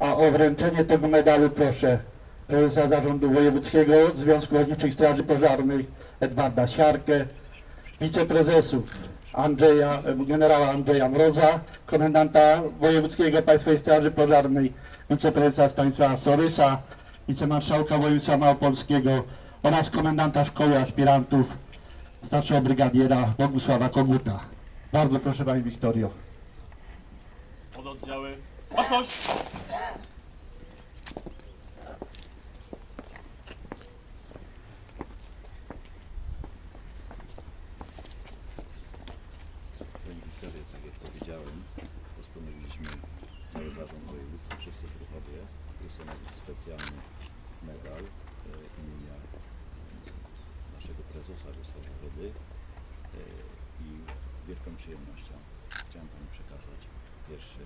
A o wręczenie tego medalu proszę prezesa Zarządu Wojewódzkiego Związku Ochotniczych Straży Pożarnych Edwarda Siarkę, wiceprezesów Andrzeja, generała Andrzeja Mroza, komendanta Wojewódzkiego Państwowej Straży Pożarnej, wiceprezesa Stanisława Sorysa, wicemarszałka województwa małopolskiego oraz komendanta szkoły aspirantów starszego brygadiera Bogusława Koguta. Bardzo proszę Pani Wiktorio. Pododdziały. Basoś! Pani Wiktoria, tak jak powiedziałem, postanowiliśmy, cały zarząd województwa, wszyscy druhowie, ustanowić specjalny medal e, imienia e, naszego prezesa Wiesława Wody e, i wielką przyjemnością chciałem Pani przekazać pierwszy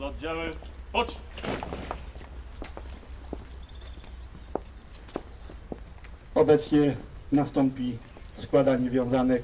Pododdziały. Pocz! Obecnie nastąpi składanie wiązanek